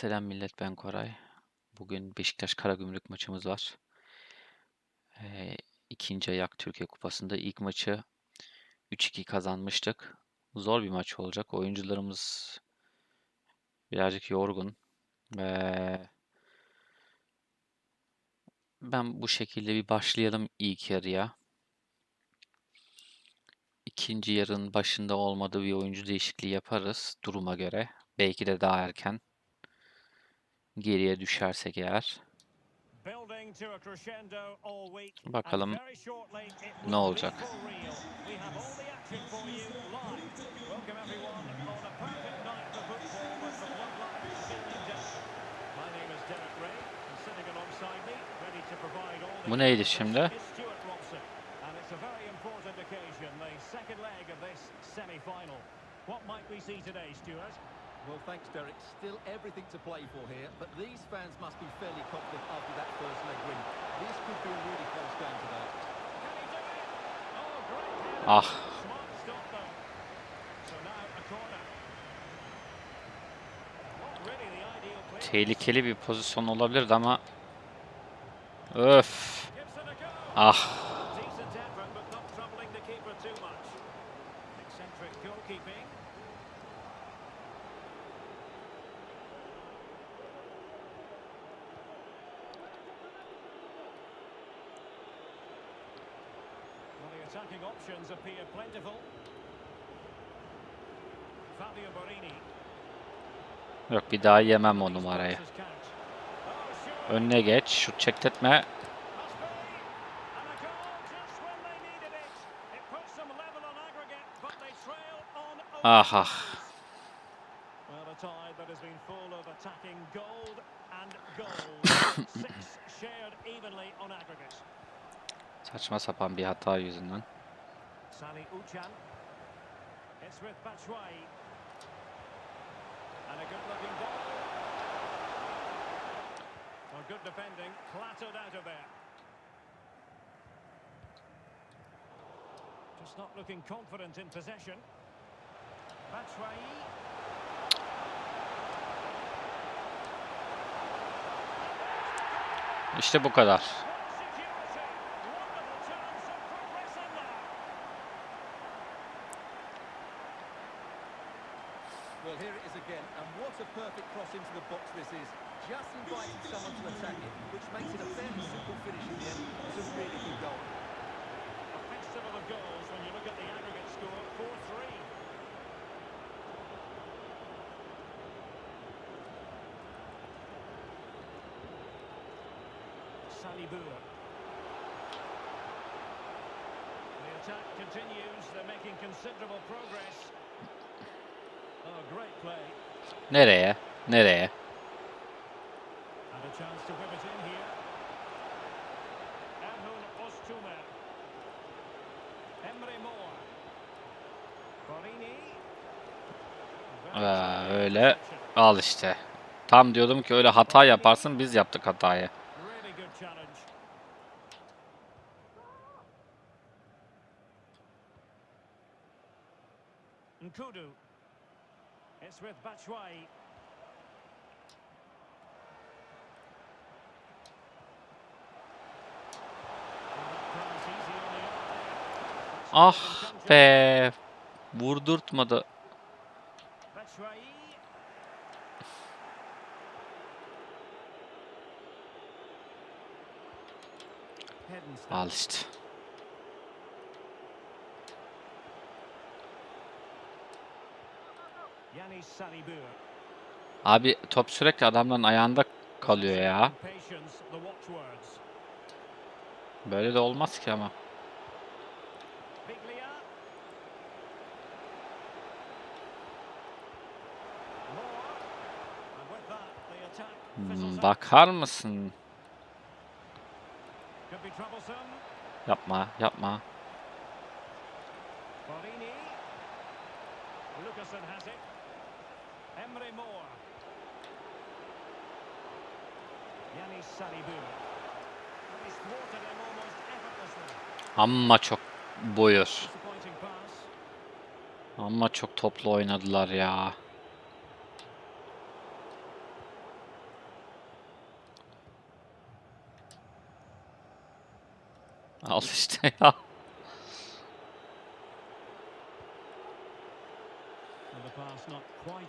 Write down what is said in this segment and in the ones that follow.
Selam millet ben Koray. Bugün Beşiktaş Karagümrük maçımız var. Ee, ikinci ayak Türkiye Kupası'nda ilk maçı 3-2 kazanmıştık. Zor bir maç olacak. Oyuncularımız birazcık yorgun. Ve ben bu şekilde bir başlayalım ilk yarıya. İkinci yarının başında olmadığı bir oyuncu değişikliği yaparız duruma göre. Belki de daha erken. Geriye düşersek eğer. Bakalım ne olacak. Bu neydi şimdi? What might we see today, Stuart? Well, thanks, Derek. Still everything to play for here, but these fans must be fairly confident after that first leg win. This could be a really close game it? Oh. Ah. Tehlikeli bir pozisyon olabilirdi ama. Öf. Ah attacking options appear plentiful. Fabio Borini. yok bir daha yemem o numarayı. Oh. Önüne geç şut on Ah ah. Saçma sapan bir hata yüzünden. Just not looking confident in possession. Batshuayi. İşte bu kadar. A perfect cross into the box this is. Just inviting someone to attack it, which makes it a fairly simple finish in the end. It's a really good goal. A festival of goals when you look at the aggregate score, 4-3. Salibur. The attack continues. They're making considerable progress. Oh, great play. Nereye? Nereye? Aa, clever öyle. Al işte. Tam diyordum ki öyle hata yaparsın biz yaptık hatayı. Nkudu. It's with Batshuayi. Ah be. Vurdurtmadı. Al işte. Abi top sürekli adamların ayağında kalıyor ya. Böyle de olmaz ki ama. Hmm, bakar mısın? Yapma, yapma. Lucasen has it. Emre Mor. Yannis Salibu. He's thwarted him almost effortlessly. Amma çok buyur. Amma çok toplu oynadılar ya. Al işte ya.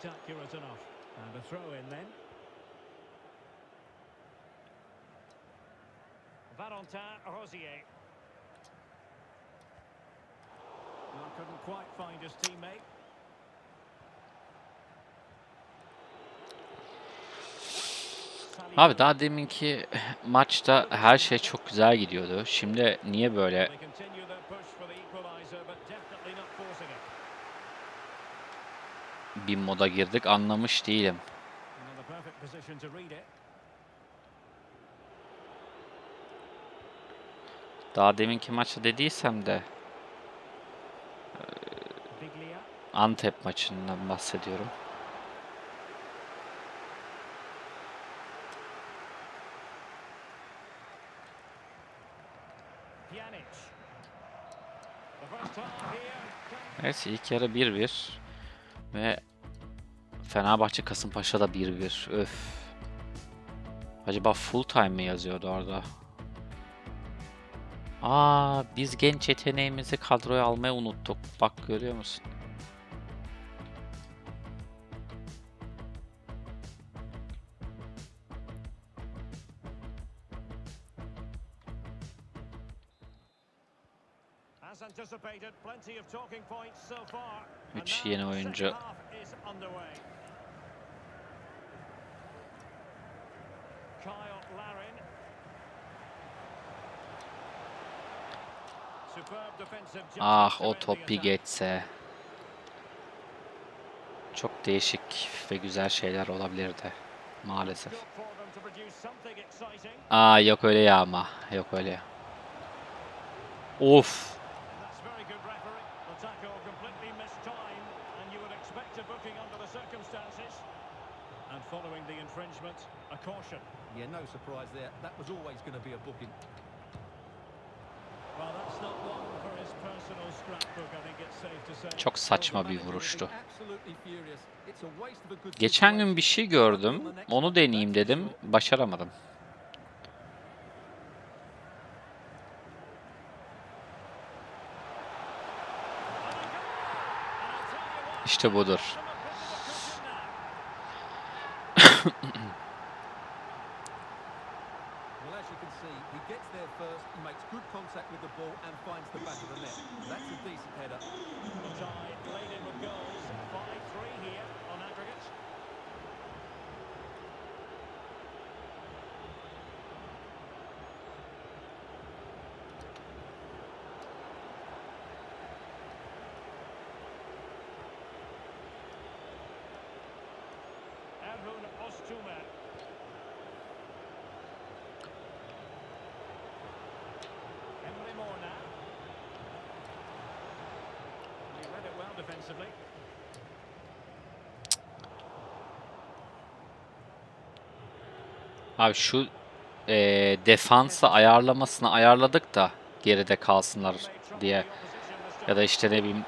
Quite accurate enough. And a throw in then. Valentin Rosier. Well, couldn't quite find his teammate. Abi daha deminki maçta her şey çok güzel gidiyordu. Şimdi niye böyle bir moda girdik anlamış değilim. Daha deminki maçta dediysem de Biglia. Antep maçından bahsediyorum. Neyse ilk yarı 1-1 ve Fenerbahçe Kasımpaşa'da 1-1. Öf. Acaba full time mi yazıyordu orada? Aa, biz genç yeteneğimizi kadroya almayı unuttuk. Bak görüyor musun? Üç yeni oyuncu. Ah o top bir geçse. Çok değişik ve güzel şeyler olabilirdi. Maalesef. Aa yok öyle ya ama. Yok öyle ya. Of. And following the infringement, a caution. Yeah, no surprise there. That was always going to be a booking. Well, that's not one Çok saçma bir vuruştu. Geçen gün bir şey gördüm. Onu deneyeyim dedim. Başaramadım. İşte budur. first, he makes good contact with the ball and finds the back of the net. That's a decent header. Tie laden with goals. 5-3 here defensively. Abi şu eee defansı ayarlamasını ayarladık da geride kalsınlar diye. Ya da işte ne bileyim.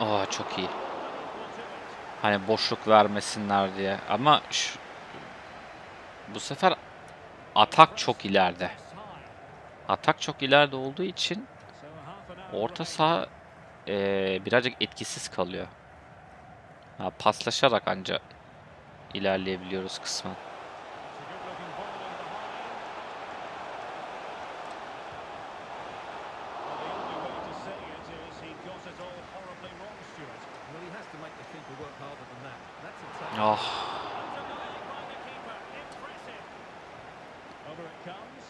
Aa çok iyi. Hani boşluk vermesinler diye. Ama şu, bu sefer atak çok ileride. Atak çok ileride olduğu için orta saha eee, birazcık etkisiz kalıyor. Ha, paslaşarak anca ilerleyebiliyoruz kısmen. It's a good-looking ball in behind. Well, the only way to say it is he got it all horribly wrong, Stuart. Well, he has to make the keeper work harder than that. That's a tough. Ah Undenied by the keeper. Impressive. Over it comes.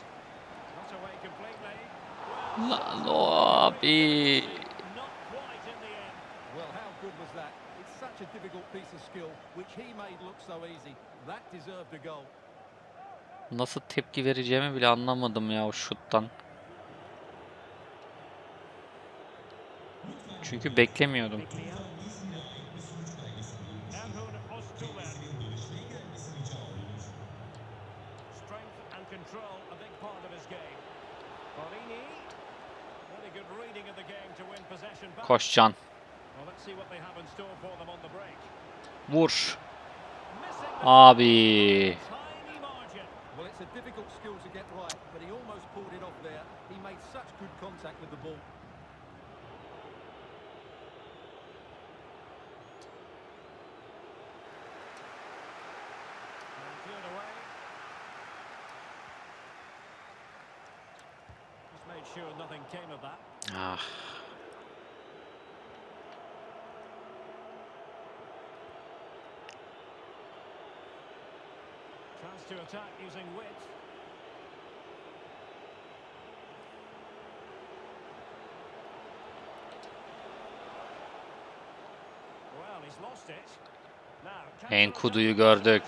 Not away completely. lan o abi. Not quite in the end. Well, how good was that? It's such a difficult piece of skill, which he made look so easy. That deserved a goal. Nasıl tepki vereceğimi bile anlamadım ya o şuttan. Çünkü beklemiyordum. Biglia. Erhun Öztürk. Strength and control a big part of his game. Borini. Really good reading of the game to win possession back. Koş Can. Well, let's see what they have in store for them on the break. Vur. Missing the Abi. tiny margin. Well, it's a difficult skill to get right, but he almost pulled it off there. He made such good contact with the ball. And cleared away. Just made sure nothing came of that. Ah. Chance to attack using width. Enkudu'yu gördük.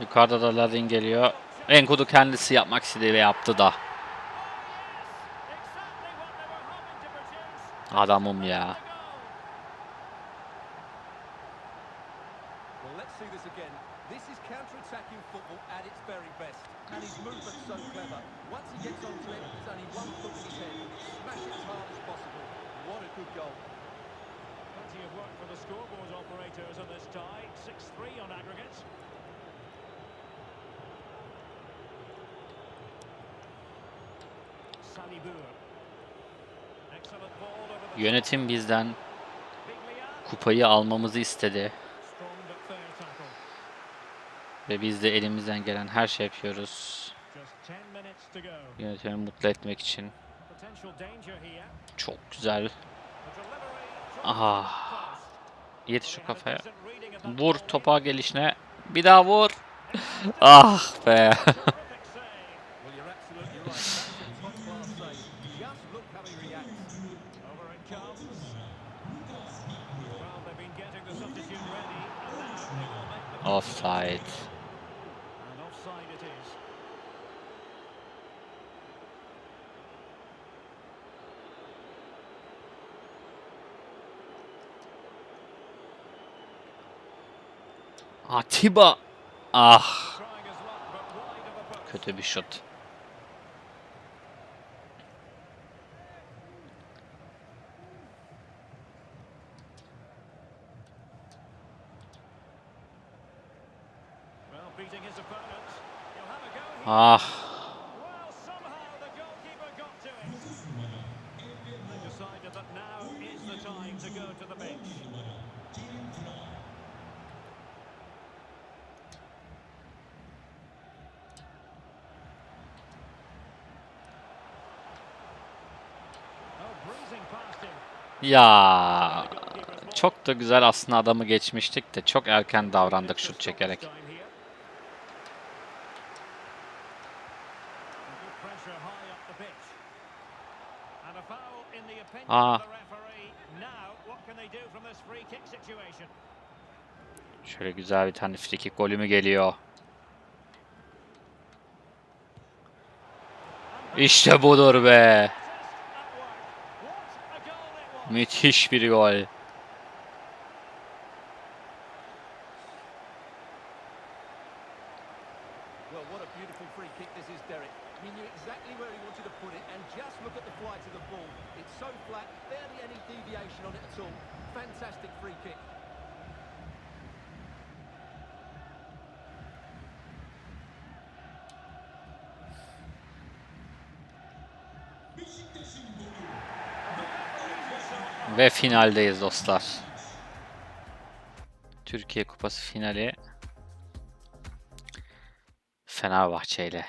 Yukarıda da Ladin geliyor. Enkudu kendisi yapmak istediği ve yaptı da. Adamım ya. Well, let's see this again. This is counter-attacking football at its very best. And his movement's so clever. Once he gets onto it, there's only one foot in his head. Smash it as hard as possible. What a good goal. Plenty of work for the scoreboard operators on this tie. 6-3 on aggregate. Salibur. Excellent ball over the Yönetim bizden kupayı almamızı istedi. Ve biz de elimizden gelen her şey yapıyoruz. Just 10 minutes to go. Yönetimi mutlu etmek için. Çok güzel. Aha. Yetiş a kafaya. Vur topa gelişine. Bir daha vur. Ah be. Terrific save. Well, you're absolutely right. That's a top-class save. Just look how he reacts. Over it comes. Well, they've been getting the substitute ready, and now they will make the Offside. And offside it is. Atiba. Ah. Trying his luck, but wide of the post. Kötü bir şut. Well, beating his opponent. He'll have a go here. Ah. Well, somehow the goalkeeper got to it. They decided that now is the time to go to the bench. Oh, breezing past him. Ya. Çok da güzel aslında adamı geçmiştik de çok erken davrandık şut çekerek. Good pressure high up the pitch. And a foul in the opinion Ah. free kick? Şöyle güzel bir tane frikik golü mü geliyor? İşte budur be. Assist at work. What a goal it was. Müthiş bir gol. Well, what a beautiful free kick this is, Derek. He knew exactly where he wanted to put it, and just look at the flight of the ball. It's so flat, barely any deviation on it at all. Fantastic free kick. Ve finaldeyiz dostlar. Türkiye Kupası finali Fenerbahçe ile.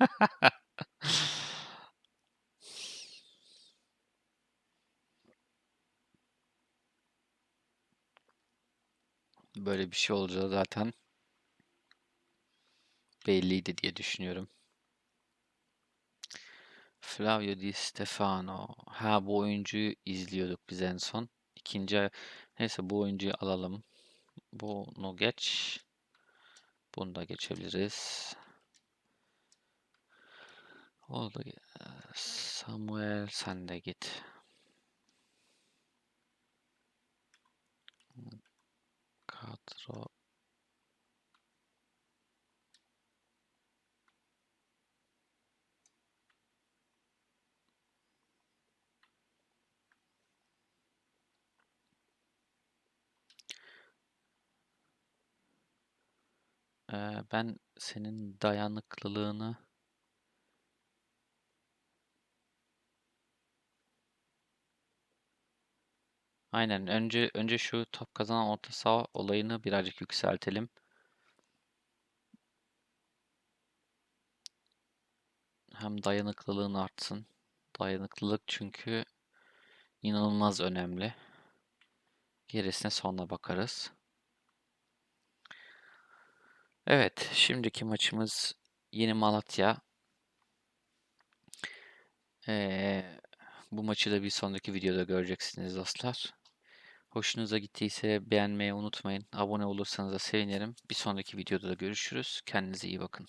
Böyle bir şey olacağı zaten belliydi diye düşünüyorum. Flavio Di Stefano. Ha bu oyuncuyu izliyorduk biz en son. İkinci neyse bu oyuncuyu alalım. Bunu geç. Bunu da geçebiliriz. Oldu. Samuel sen de git. Kadro Ben senin dayanıklılığını Aynen. Önce önce şu top kazanan orta saha olayını birazcık yükseltelim. Hem dayanıklılığın artsın. Dayanıklılık çünkü inanılmaz önemli. Gerisine sonra bakarız. Evet, şimdiki maçımız Yeni Malatya. Ee, bu maçı da bir sonraki videoda göreceksiniz dostlar. Hoşunuza gittiyse beğenmeyi unutmayın. Abone olursanız da sevinirim. Bir sonraki videoda da görüşürüz. Kendinize iyi bakın.